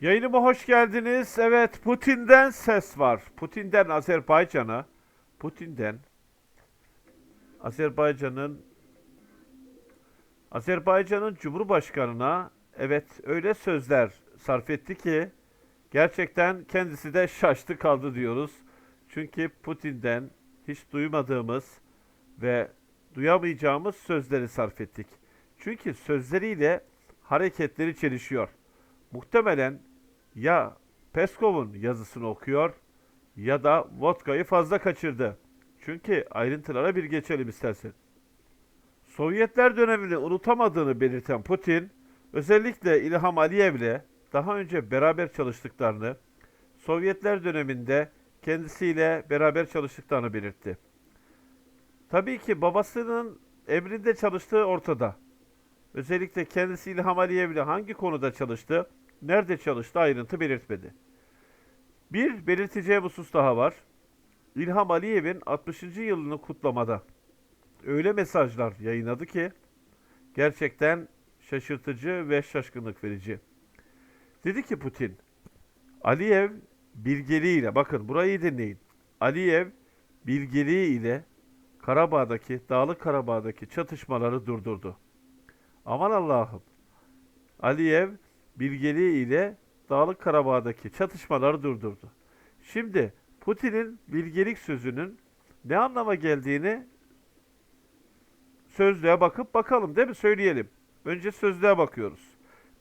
Yayınıma hoş geldiniz. Evet, Putin'den ses var. Putin'den Azerbaycan'a, Putin'den Azerbaycan'ın Azerbaycan'ın Cumhurbaşkanı'na evet öyle sözler sarf etti ki gerçekten kendisi de şaştı kaldı diyoruz. Çünkü Putin'den hiç duymadığımız ve duyamayacağımız sözleri sarf ettik. Çünkü sözleriyle hareketleri çelişiyor. Muhtemelen ya Peskov'un yazısını okuyor ya da vodkayı fazla kaçırdı. Çünkü ayrıntılara bir geçelim istersen. Sovyetler dönemini unutamadığını belirten Putin, özellikle İlham Aliyev'le daha önce beraber çalıştıklarını, Sovyetler döneminde kendisiyle beraber çalıştıklarını belirtti. Tabii ki babasının emrinde çalıştığı ortada. Özellikle kendisi İlham Aliyev'le hangi konuda çalıştı, nerede çalıştı ayrıntı belirtmedi. Bir belirteceği husus daha var. İlham Aliyev'in 60. yılını kutlamada öyle mesajlar yayınladı ki gerçekten şaşırtıcı ve şaşkınlık verici. Dedi ki Putin, Aliyev bilgeliğiyle, bakın burayı dinleyin. Aliyev bilgeliği ile Karabağ'daki, Dağlık Karabağ'daki çatışmaları durdurdu. Aman Allah'ım. Aliyev bilgeliği ile Dağlık Karabağ'daki çatışmaları durdurdu. Şimdi Putin'in bilgelik sözünün ne anlama geldiğini sözlüğe bakıp bakalım değil mi? Söyleyelim. Önce sözlüğe bakıyoruz.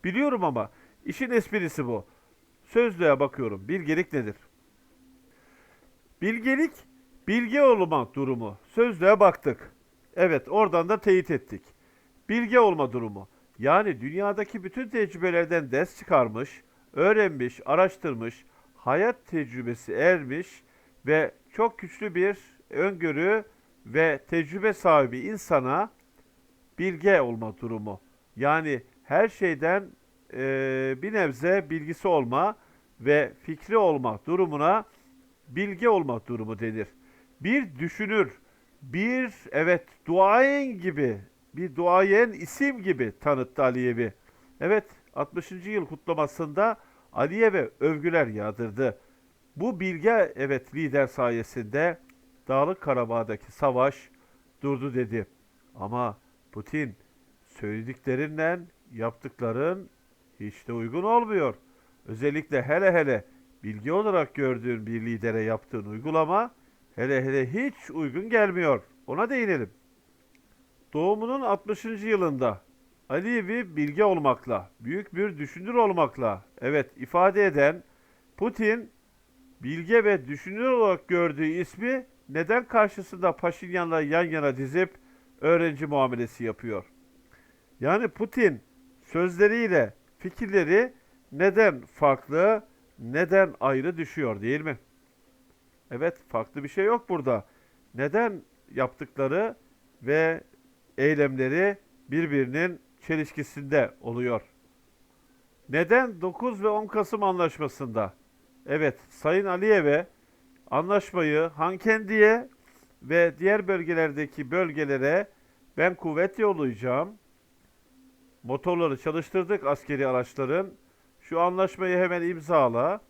Biliyorum ama işin esprisi bu. Sözlüğe bakıyorum. Bilgelik nedir? Bilgelik, bilge olma durumu. Sözlüğe baktık. Evet, oradan da teyit ettik. Bilge olma durumu. Yani dünyadaki bütün tecrübelerden ders çıkarmış, öğrenmiş, araştırmış, hayat tecrübesi ermiş ve çok güçlü bir öngörü ve tecrübe sahibi insana bilge olma durumu. Yani her şeyden eee, bir nebze bilgisi olma ve fikri olma durumuna bilge olma durumu denir. Bir düşünür, bir evet duayen gibi, bir duayen isim gibi tanıttı Aliyev'i. Evet 60. yıl kutlamasında Aliyev'e övgüler yağdırdı. Bu bilge evet lider sayesinde Dağlık Karabağ'daki savaş durdu dedi. Ama Putin söylediklerinden yaptıkların hiç de uygun olmuyor. Özellikle hele hele bilgi olarak gördüğün bir lidere yaptığın uygulama hele hele hiç uygun gelmiyor. Ona değinelim. Doğumunun 60. yılında Aliyev'i bilge olmakla, büyük bir düşünür olmakla, evet ifade eden Putin bilge ve düşünür olarak gördüğü ismi neden karşısında Paşinyan'la yan yana dizip öğrenci muamelesi yapıyor? Yani Putin sözleriyle fikirleri neden farklı, neden ayrı düşüyor değil mi? Evet, farklı bir şey yok burada. Neden yaptıkları ve eylemleri birbirinin çelişkisinde oluyor? Neden 9 ve 10 Kasım anlaşmasında evet Sayın Aliyev'e anlaşmayı Hankendi'ye ve diğer bölgelerdeki bölgelere ben kuvvet yollayacağım. Motorları çalıştırdık askeri araçların. Şu anlaşmayı hemen imzala.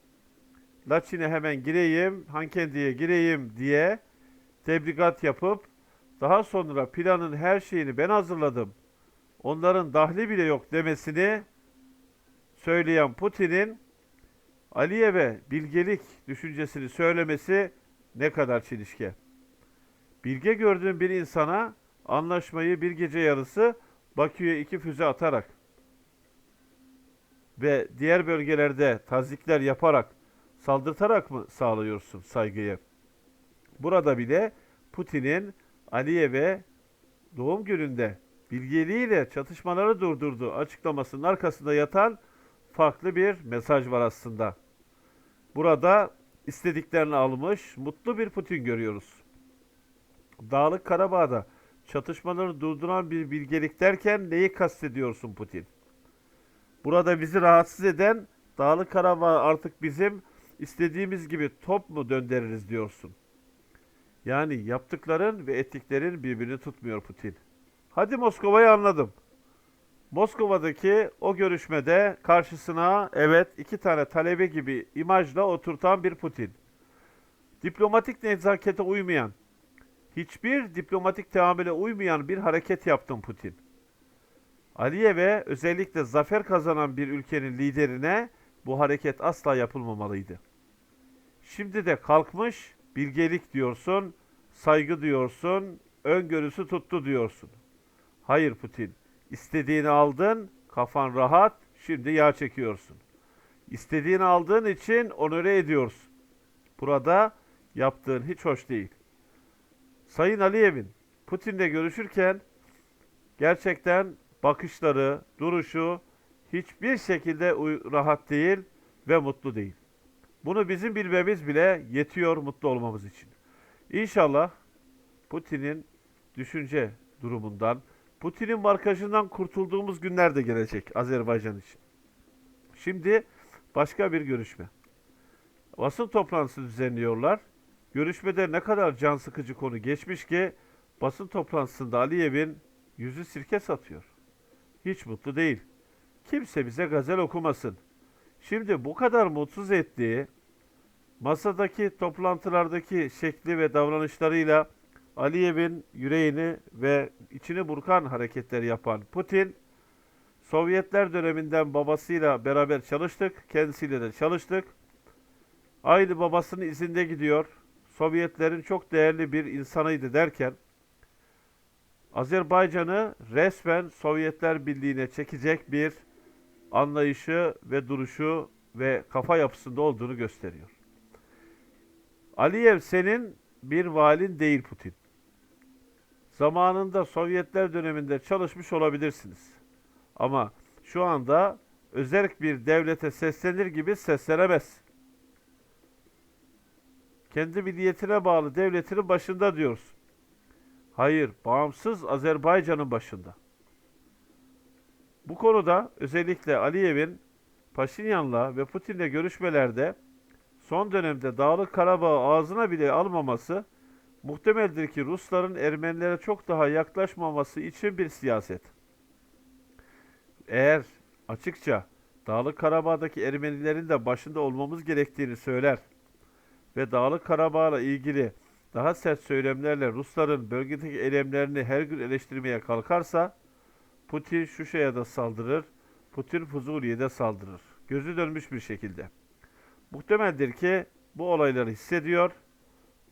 Laçin'e hemen gireyim, Hankendi'ye gireyim diye tebligat yapıp daha sonra planın her şeyini ben hazırladım. Onların dahli bile yok demesini söyleyen Putin'in Aliyev'e bilgelik düşüncesini söylemesi ne kadar çelişki. Bilge gördüğün bir insana anlaşmayı bir gece yarısı Bakü'ye iki füze atarak ve diğer bölgelerde tazikler yaparak saldırtarak mı sağlıyorsun saygıyı? Burada bile Putin'in Aliyev'e doğum gününde bilgeliğiyle çatışmaları durdurduğu açıklamasının arkasında yatan farklı bir mesaj var aslında. Burada istediklerini almış mutlu bir Putin görüyoruz. Dağlık Karabağ'da çatışmaları durduran bir bilgelik derken neyi kastediyorsun Putin? Burada bizi rahatsız eden Dağlık Karabağ artık bizim istediğimiz gibi top mu döndürürüz diyorsun. Yani yaptıkların ve ettiklerin birbirini tutmuyor Putin. Hadi Moskova'yı anladım. Moskova'daki o görüşmede karşısına evet iki tane talebe gibi imajla oturtan bir Putin. Diplomatik nezakete uymayan, hiçbir diplomatik teamüle uymayan bir hareket yaptın Putin. Aliyev'e özellikle zafer kazanan bir ülkenin liderine bu hareket asla yapılmamalıydı. Şimdi de kalkmış bilgelik diyorsun, saygı diyorsun, öngörüsü tuttu diyorsun. Hayır Putin, istediğini aldın, kafan rahat, şimdi yağ çekiyorsun. İstediğini aldığın için onore ediyorsun. Burada yaptığın hiç hoş değil. Sayın Aliyev'in Putin'le görüşürken gerçekten bakışları, duruşu hiçbir şekilde rahat değil ve mutlu değil. Bunu bizim bilmemiz bile yetiyor mutlu olmamız için. İnşallah Putin'in düşünce durumundan, Putin'in markajından kurtulduğumuz günler de gelecek Azerbaycan için. Şimdi başka bir görüşme. Basın toplantısı düzenliyorlar. Görüşmede ne kadar can sıkıcı konu geçmiş ki basın toplantısında Aliyev'in yüzü sirke satıyor. Hiç mutlu değil. Kimse bize gazel okumasın. Şimdi bu kadar mutsuz ettiği masadaki toplantılardaki şekli ve davranışlarıyla Aliyev'in yüreğini ve içini burkan hareketler yapan Putin, Sovyetler döneminden babasıyla beraber çalıştık, kendisiyle de çalıştık. Aynı babasının izinde gidiyor. Sovyetlerin çok değerli bir insanıydı derken, Azerbaycan'ı resmen Sovyetler Birliği'ne çekecek bir anlayışı ve duruşu ve kafa yapısında olduğunu gösteriyor. Aliyev senin bir valin değil Putin. Zamanında Sovyetler döneminde çalışmış olabilirsiniz. Ama şu anda özerk bir devlete seslenir gibi seslenemez. Kendi milliyetine bağlı devletinin başında diyorsun. Hayır, bağımsız Azerbaycan'ın başında. Bu konuda özellikle Aliyev'in Paşinyan'la ve Putin'le görüşmelerde son dönemde Dağlık Karabağ ağzına bile almaması muhtemeldir ki Rusların Ermenilere çok daha yaklaşmaması için bir siyaset. Eğer açıkça Dağlık Karabağ'daki Ermenilerin de başında olmamız gerektiğini söyler ve Dağlık Karabağ'la ilgili daha sert söylemlerle Rusların bölgedeki eylemlerini her gün eleştirmeye kalkarsa Putin Şuşa'ya da saldırır, Putin Fuzuli'ye de saldırır. Gözü dönmüş bir şekilde. Muhtemeldir ki bu olayları hissediyor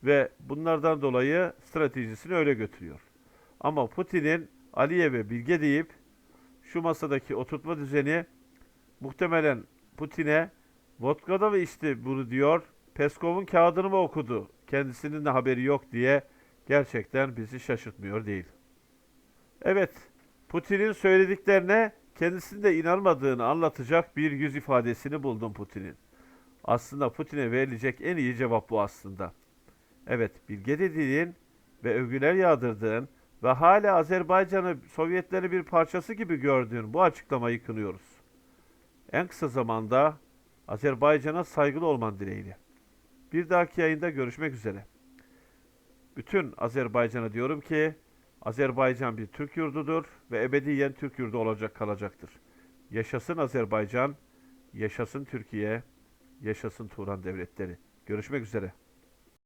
ve bunlardan dolayı stratejisini öyle götürüyor. Ama Putin'in Aliyev'e bilge deyip şu masadaki oturtma düzeni muhtemelen Putin'e vodkada ve içti bunu diyor. Peskov'un kağıdını mı okudu? Kendisinin de haberi yok diye gerçekten bizi şaşırtmıyor değil. Evet, Putin'in söylediklerine kendisinin de inanmadığını anlatacak bir yüz ifadesini buldum Putin'in. Aslında Putin'e verilecek en iyi cevap bu aslında. Evet, bilge dediğin ve övgüler yağdırdığın ve hala Azerbaycan'ı Sovyetlerin bir parçası gibi gördüğün bu açıklamayı kınıyoruz. En kısa zamanda Azerbaycan'a saygılı olman dileğiyle. Bir dahaki yayında görüşmek üzere. Bütün Azerbaycan'a diyorum ki Azerbaycan bir Türk yurdudur ve ebediyen Türk yurdu olacak kalacaktır. Yaşasın Azerbaycan, yaşasın Türkiye, yaşasın Turan devletleri. Görüşmek üzere.